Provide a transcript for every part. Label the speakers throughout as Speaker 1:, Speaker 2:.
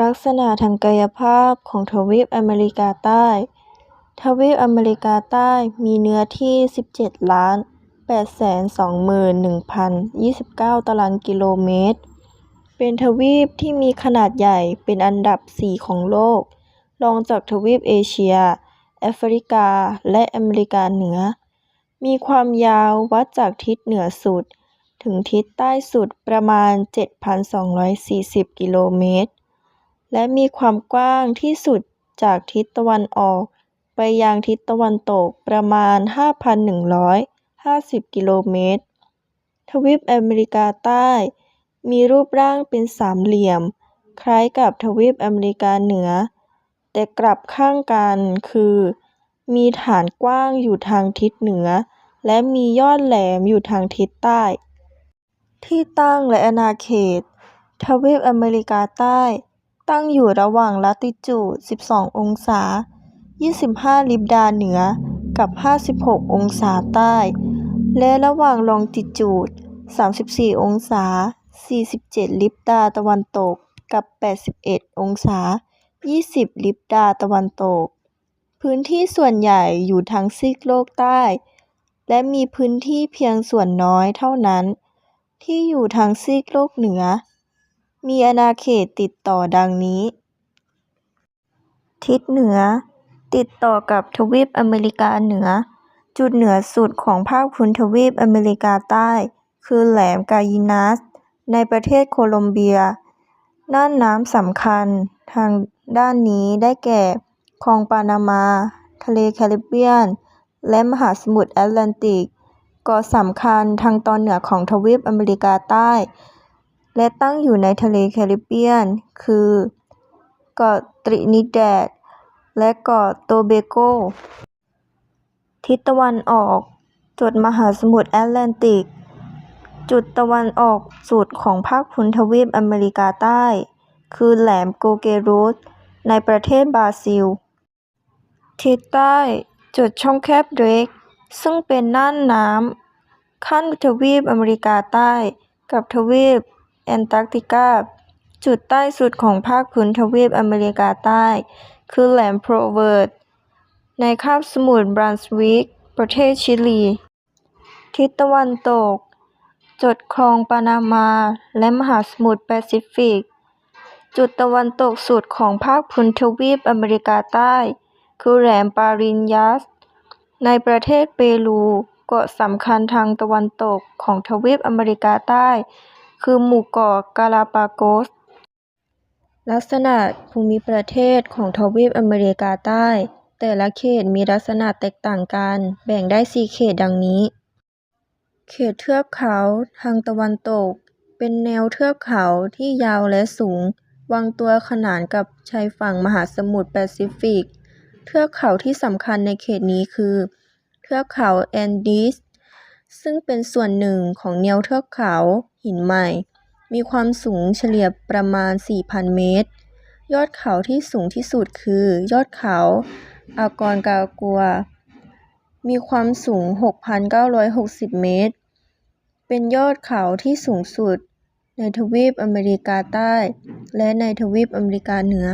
Speaker 1: ลักษณะทางกายภาพของทวีปอเมริกาใต้ ทวีปอเมริกาใต้มีเนื้อที่ 17 ล้าน 821,029 ตารางกิโลเมตร เป็นทวีปที่มีขนาดใหญ่เป็นอันดับ 4 ของโลก รองจากทวีปเอเชีย แอฟริกา และอเมริกาเหนือ มีความยาววัดจากทิศเหนือสุด ถึงทิศใต้สุดประมาณ 7,240 กิโลเมตร และมีความกว้างที่สุดจากทิศตะวันออก ไปยังทิศตะวันตกประมาณ 5,150 กิโลเมตร ทวีปอเมริกาใต้ มีรูปร่างเป็นสามเหลี่ยม คล้ายกับทวีปอเมริกาเหนือ แต่กลับข้างกันคือ มีฐานกว้างอยู่ทางทิศเหนือ และมียอดแหลมอยู่ทางทิศใต้ ที่ตั้งและอาณาเขต ทวีปอเมริกาใต้ ตั้งอยู่ระหว่างลัติจูด 12 องศา 25 ลิบดาเหนือ กับ 56 องศาใต้ และระหว่างลองติจูด 34 องศา 47 ลิบดาตะวันตก กับ 81 องศา 20 ลิบดาตะวันตก พื้นที่ส่วนใหญ่อยู่ทางซีกโลกใต้ และมีพื้นที่เพียงส่วนน้อยเท่านั้น ที่อยู่ทางซีกโลกเหนือ มีอาณาเขตติดต่อดังนี้ ทิศเหนือ ติดต่อกับทวีปอเมริกาเหนือ จุดเหนือสุดของภาคพื้นทวีปอเมริกาใต้ คือแหลมกายินัส ในประเทศโคลอมเบีย น่านน้ำสำคัญทางด้านนี้ได้แก่คลองปานามา ทะเลแคริบเบียน และมหาสมุทรแอตแลนติกเกาะสำคัญทางตอนเหนือของทวีปอเมริกาใต้ และตั้งอยู่ในทะเลแคริบเบียน คือ เกาะตรินิแดด และเกาะโตเบโก ทิศตะวันออก จุดมหาสมุทรแอตแลนติก จุดตะวันออกสุดของภาคพื้นทวีปอเมริกาใต้ คือแหลมโกเกรุสในประเทศบราซิล ทิศใต้จุดช่องแคบเดรก ซึ่งเป็นน่านน้ำขั้นทวีปอเมริกาใต้กับทวีป แอนตาร์กติกา จุดใต้สุดของภาคพื้นทวีปอเมริกาใต้ คือแหลมโพรเวิร์ตในคาบสมุทรบรันสวิก ประเทศชิลี ทิศตะวันตกจดคลองปานามา และมหาสมุทรแปซิฟิก จุดตะวันตกสุดของภาคพื้นทวีปอเมริกาใต้ คือแหลมปารินยัส ในประเทศเปรูเกาะสำคัญทางตะวันตกของทวีปอเมริกาใต้ คือหมู่เกาะกาลาปาโกสลักษณะภูมิประเทศของทวีปอเมริกาใต้ แต่ละเขตมีลักษณะแตกต่างกัน แบ่งได้ 4 เขตดังนี้ เขตเทือกเขาทางตะวันตก เป็นแนวเทือกเขาที่ยาวและสูง วางตัวขนานกับชายฝั่งมหาสมุทรแปซิฟิก เทือกเขาที่สำคัญในเขตนี้คือ เทือกเขาแอนดีสซึ่งเป็นส่วนหนึ่งของแนวเทือกเขา หินใหม่ มีความสูงเฉลี่ยประมาณ 4,000 เมตร ยอดเขาที่สูงที่สุดคือ ยอดเขาอากอนกากัว มีความสูง 6,960 เมตร เป็นยอดเขาที่สูงสุด ในทวีปอเมริกาใต้ และในทวีปอเมริกาเหนือ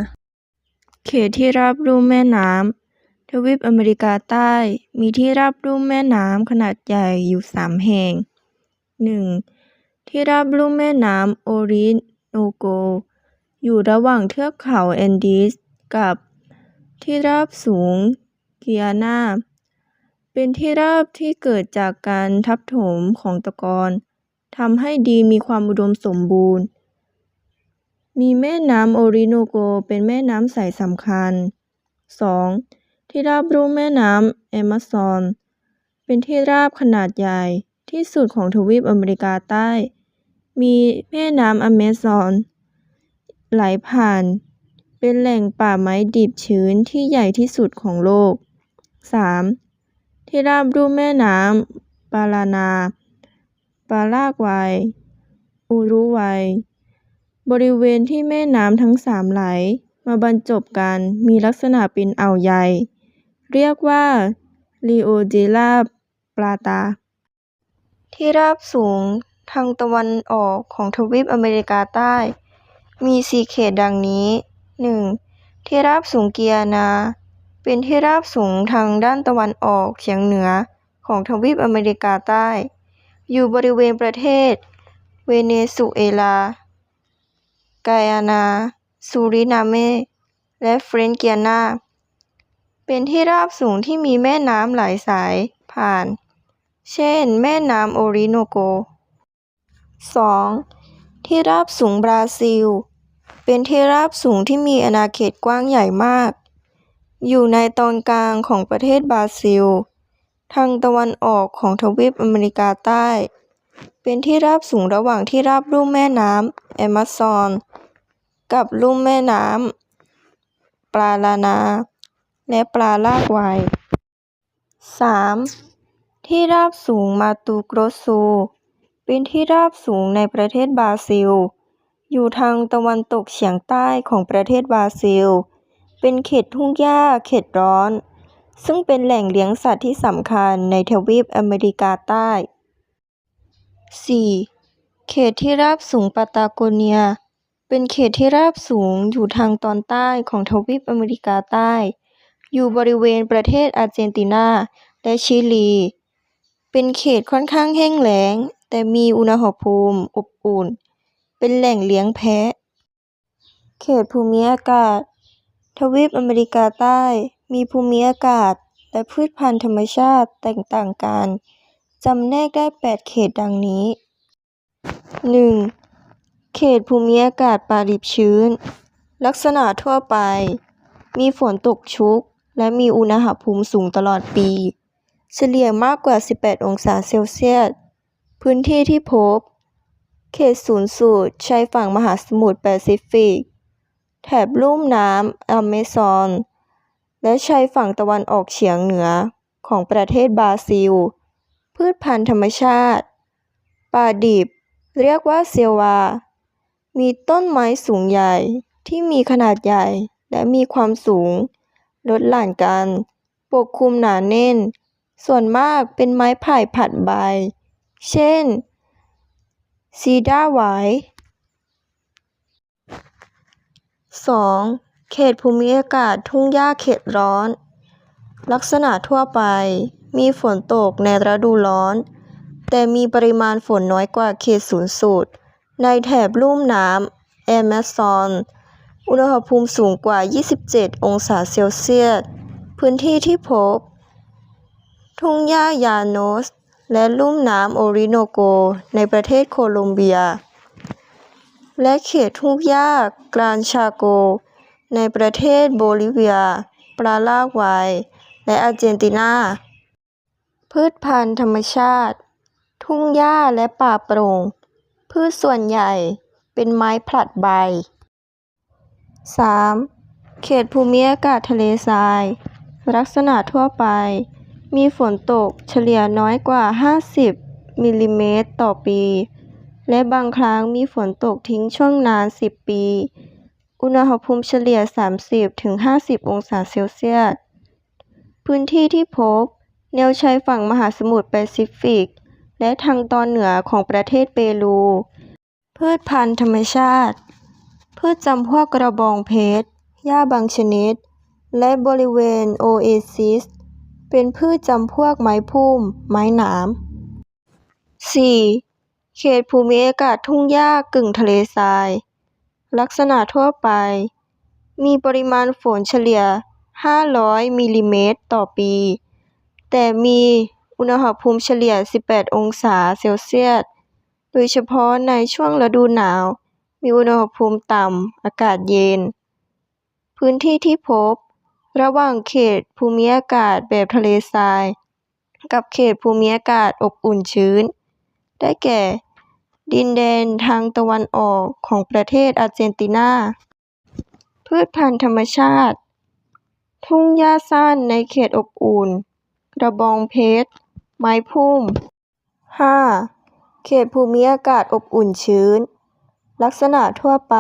Speaker 1: เขตที่ราบลุ่มแม่น้ำทวีปอเมริกาใต้มีที่ราบลุ่มแม่น้ำขนาดใหญ่อยู่3แห่ง 1. ที่ราบลุ่มแม่น้ำโอริโนโก อยู่ระหว่างเทือกเขาแอนดีสกับที่ราบสูงเกียนา เป็นที่ราบที่เกิดจากการทับถมของตะกอนทำให้ดินมีความอุดมสมบูรณ์ มีแม่น้ำโอริโนโกเป็นแม่น้ำใสสำคัญ 2. ที่ราบลุ่มแม่น้ำแอมะซอน เป็นที่ราบขนาดใหญ่ที่สุดของทวีปอเมริกาใต้ มีแม่น้ำอเมซอนไหลผ่าน เป็นแหล่งป่าไม้ดิบชื้นที่ใหญ่ที่สุดของโลก 3. ที่ราบลุ่มแม่น้ำปารานาปารากวัย อุรุกวัย บริเวณที่แม่น้ำทั้งสามไหล มาบรรจบกันมีลักษณะเป็นอ่าวใหญ่ เรียกว่าริโอเดลาปลาตา ที่ราบสูง ทางตะวันออกของทวีปอเมริกาใต้ มี4เขตดังนี้ 1. ที่ราบสูงเกียนา เป็นที่ราบสูงทางด้านตะวันออกเฉียงเหนือของทวีปอเมริกาใต้ อยู่บริเวณประเทศ เวเนซุเอลา ไกอานา ซูรินาเม และเฟรนเกียนา เป็นที่ราบสูงที่มีแม่น้ำหลายสายผ่าน เช่น แม่น้ำโอริโนโก 2. ที่ราบสูงบราซิล เป็นที่ราบสูงที่มีอาณาเขตกว้างใหญ่มาก อยู่ในตอนกลางของประเทศบราซิล ทางตะวันออกของทวีปอเมริกาใต้ เป็นที่ราบสูงระหว่างที่ราบลุ่มแม่น้ำแอมะซอน กับลุ่มแม่น้ำปลาลานา และปลาลากไว 3. ที่ราบสูงมาตูโกรสซู เป็นที่ราบสูงในประเทศบราซิล อยู่ทางตะวันตกเฉียงใต้ของประเทศบราซิล เป็นเขตทุ่งหญ้าเขตร้อน ซึ่งเป็นแหล่งเลี้ยงสัตว์ที่สำคัญในทวีปอเมริกาใต้ 4. เขตที่ราบสูงปาตาโกเนีย เป็นเขตที่ราบสูงอยู่ทางตอนใต้ของทวีปอเมริกาใต้ อยู่บริเวณประเทศอาร์เจนตินาและชิลี เป็นเขตค่อนข้างแห้งแล้ง แต่มีอุณหภูมิอบอุ่น เป็นแหล่งเลี้ยงแพะ เขตภูมิอากาศ ทวีปอเมริกาใต้ มีภูมิอากาศและพืชพันธุ์ธรรมชาติแตกต่างกัน จำแนกได้ 8 เขตดังนี้ 1. เขตภูมิอากาศป่าดิบชื้น ลักษณะทั่วไป มีฝนตกชุก และมีอุณหภูมิสูงตลอดปี เฉลี่ยมากกว่า 18 องศาเซลเซียส พื้นที่ที่พบ เขตศูนย์สูตรชายฝั่งมหาสมุทรแปซิฟิก แถบลุ่มน้ำอเมซอน และชายฝั่งตะวันออกเฉียงเหนือของประเทศบราซิล พืชพันธุ์ธรรมชาติ ป่าดิบ เรียกว่าเซลวา มีต้นไม้สูงใหญ่ที่มีขนาดใหญ่และมีความสูง ลดหลั่นกัน ปกคลุมหนาแน่น ส่วนมากเป็นไม้ไผ่ผัดใบ เช่นซีดาไวท์ 2. เขตภูมิอากาศทุ่งหญ้าเขตร้อน ลักษณะทั่วไป มีฝนตกในฤดูร้อน แต่มีปริมาณฝนน้อยกว่าเขตศูนย์สูตร ในแถบลุ่มน้ำแอมะซอน อุณหภูมิสูงกว่า 27 องศาเซลเซียส พื้นที่ที่พบ ทุ่งหญ้ายาโนส และลุ่มน้ำโอริโนโก ในประเทศโคลอมเบีย และเขตทุ่งหญ้ากรานชาโก ในประเทศโบลิเวียปารากวัย และอาร์เจนตินา พืชพันธุ์ธรรมชาติ ทุ่งหญ้าและป่าโปร่ง พืชส่วนใหญ่เป็นไม้ผลัดใบ 3. เขตภูมิอากาศทะเลทราย ลักษณะทั่วไป มีฝนตกเฉลี่ยน้อยกว่า 50 มิลลิเมตรต่อปี และบางครั้งมีฝนตกทิ้งช่วงนาน 10 ปี อุณหภูมิเฉลี่ย 30-50 องศาเซลเซียส พื้นที่ที่พบ แนวชายฝั่งมหาสมุทรแปซิฟิก และทางตอนเหนือของประเทศเปรู พืชพันธุ์ธรรมชาติ พืชจำพวกกระบองเพชร หญ้าบางชนิด และบริเวณโอเอซิส เป็นพืชจำพวกไม้พุ่ม ไม้หนาม 4. เขตภูมิอากาศทุ่งหญ้ากึ่งทะเลทราย ลักษณะทั่วไป มีปริมาณฝนเฉลี่ย 500 มิลลิเมตรต่อปี แต่มีอุณหภูมิเฉลี่ย 18 องศาเซลเซียส โดยเฉพาะในช่วงฤดูหนาว มีอุณหภูมิต่ำ อากาศเย็น พื้นที่ที่พบ ระหว่างเขตภูมิอากาศแบบทะเลทราย กับเขตภูมิอากาศอบอุ่นชื้น ได้แก่ ดินแดนทางตะวันออกของประเทศอาร์เจนตินา พืชพันธุ์ธรรมชาติ ทุ่งหญ้าสั้นในเขตอบอุ่น กระบองเพชร ไม้พุ่ม 5. เขตภูมิอากาศอบอุ่นชื้น ลักษณะทั่วไป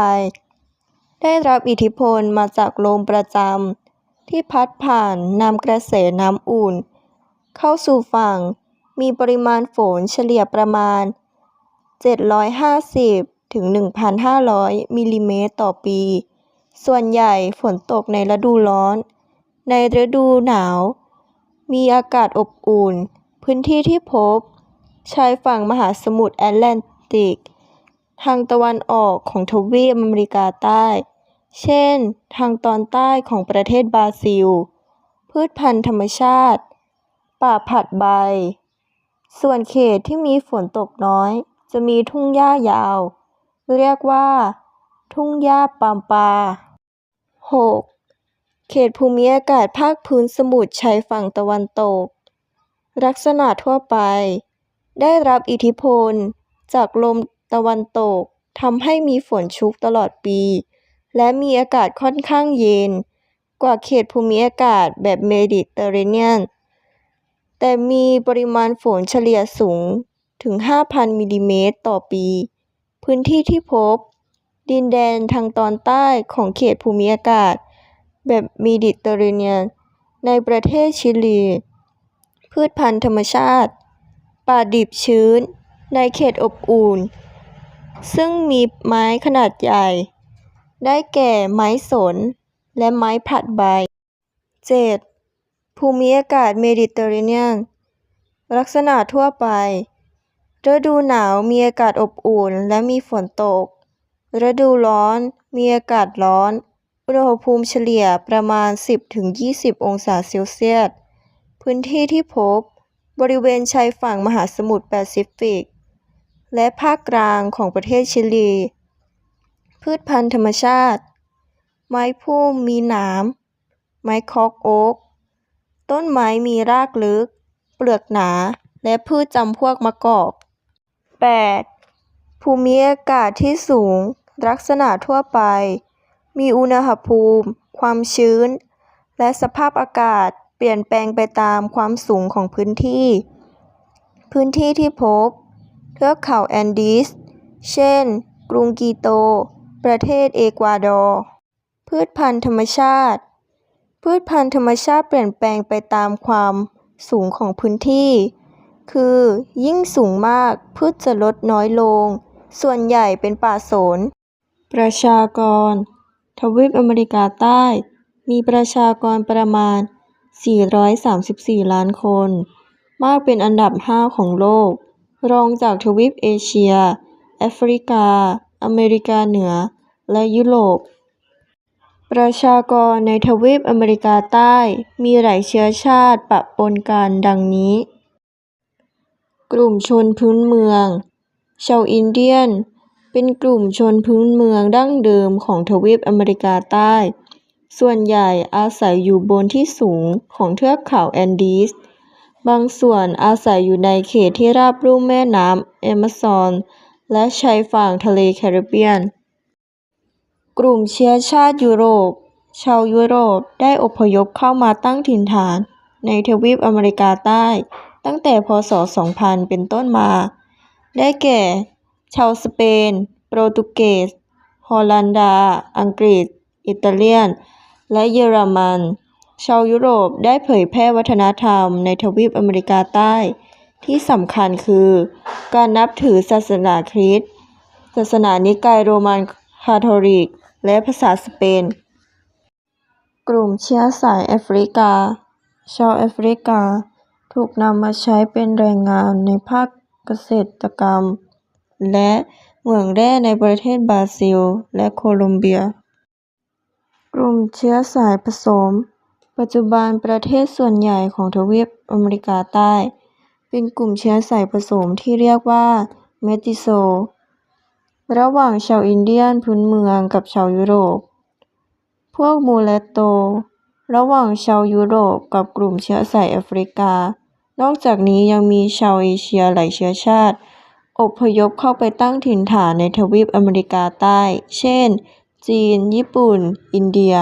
Speaker 1: ได้รับอิทธิพลมาจากลมประจำ ที่พัดผ่านนำกระแสน้ำอุ่น เข้าสู่ฝั่ง มีปริมาณฝนเฉลี่ยประมาณ 750 ถึง 1,500 มิลลิเมตรต่อปี ส่วนใหญ่ฝนตกในฤดูร้อน ในฤดูหนาว มีอากาศอบอุ่น พื้นที่ที่พบ ชายฝั่งมหาสมุทรแอตแลนติก ทางตะวันออกของทวีปอเมริกาใต้ เช่น ทางตอนใต้ของประเทศบราซิล พืชพันธุ์ธรรมชาติ ป่าผลัดใบ ส่วนเขตที่มีฝนตกน้อย จะมีทุ่งหญ้ายาว เรียกว่า ทุ่งหญ้าปามปา 6. เขตภูมิอากาศภาคพื้นสมุทรชายฝั่งตะวันตก ลักษณะทั่วไป ได้รับอิทธิพล จากลมตะวันตกทำให้มีฝนชุกตลอดปี และมีอากาศค่อนข้างเย็น กว่าเขตภูมิอากาศแบบเมดิเตอร์เรเนียน แต่มีปริมาณฝนเฉลี่ยสูงถึง 5,000มิลลิเมตรต่อปี พื้นที่ที่พบ ดินแดนทางตอนใต้ของเขตภูมิอากาศ แบบเมดิเตอร์เรเนียน ในประเทศชิลี พืชพันธุ์ธรรมชาติ ป่าดิบชื้น ในเขตอบอุ่น ซึ่งมีไม้ขนาดใหญ่ ได้แก่ไม้สน และไม้ผลัดใบ 7. ภูมิอากาศเมดิเตอร์เรเนียน ลักษณะทั่วไป ฤดูหนาวมีอากาศอบอุ่นและมีฝนตก ฤดูร้อนมีอากาศร้อน อุณหภูมิเฉลี่ยประมาณ 10-20 องศาเซลเซียส พื้นที่ที่พบบริเวณชายฝั่งมหาสมุทรแปซิฟิก และภาคกลางของประเทศชิลี พืชพันธุ์ธรรมชาติ ไม้พุ่มมีหนาม ไม้คอกโอ๊ก ต้นไม้มีรากลึก เปลือกหนา และพืชจำพวกมะกอก 8. ภูมิอากาศที่สูง ลักษณะทั่วไป มีอุณหภูมิ ความชื้น และสภาพอากาศเปลี่ยนแปลงไปตามความสูงของพื้นที่ พื้นที่ที่พบ เทือกเขาแอนดีส เช่น กรุงกีโต ประเทศเอกวาดอร์ พืชพันธุ์ธรรมชาติ พืชพันธุ์ธรรมชาติเปลี่ยนแปลงไปตามความสูงของพื้นที่ คือ ยิ่งสูงมากพืชจะลดน้อยลง ส่วนใหญ่เป็นป่าสน ประชากร ทวีปอเมริกาใต้ มีประชากรประมาณ 434 ล้านคน มากเป็นอันดับ 5 ของโลก รองจากทวีปเอเชีย แอฟริกา อเมริกาเหนือ และยุโรป ประชากรในทวีปอเมริกาใต้มีหลายเชื้อชาติปะปนกันดังนี้ กลุ่มชนพื้นเมือง ชาวอินเดียน เป็นกลุ่มชนพื้นเมืองดั้งเดิมของทวีปอเมริกาใต้ ส่วนใหญ่อาศัยอยู่บนที่สูงของเทือกเขาแอนดีสบางส่วนอาศัยอยู่ในเขตที่ราบลุ่มแม่น้ำแอมะซอน และชายฝั่งทะเลแคริบเบียน กลุ่มเชื้อชาติยุโรป ชาวยุโรปได้อพยพเข้ามาตั้งถิ่นฐาน ในทวีปอเมริกาใต้ ตั้งแต่พ.ศ.2000 เป็นต้นมา ได้แก่ ชาวสเปน โปรตุเกส ฮอลันดา อังกฤษ อิตาเลียน และเยอรมัน ชาวยุโรปได้เผยแพร่วัฒนธรรมในทวีปอเมริกาใต้ ที่สำคัญคือ การนับถือศาสนาคริสต์ศาสนานิกายโรมันคาทอลิก และภาษาสเปน กลุ่มเชื้อสายแอฟริกา ชาวแอฟริกา ถูกนำมาใช้เป็นแรงงานในภาคเกษตรกรรม และเหมืองแร่ในประเทศบราซิล และโคลอมเบีย กลุ่มเชื้อสายผสม ปัจจุบันประเทศส่วนใหญ่ของทวีปอเมริกาใต้ เป็นกลุ่มเชื้อสายผสมที่เรียกว่า เมติโซ ระหว่างชาวอินเดียนพื้นเมืองกับชาวยุโรป พวกมูเลตโต ระหว่างชาวยุโรปกับกลุ่มเชื้อสายแอฟริกา นอกจากนี้ยังมีชาวเอเชียหลายเชื้อชาติ อพยพเข้าไปตั้งถิ่นฐานในทวีปอเมริกาใต้ เช่น จีน ญี่ปุ่น อินเดีย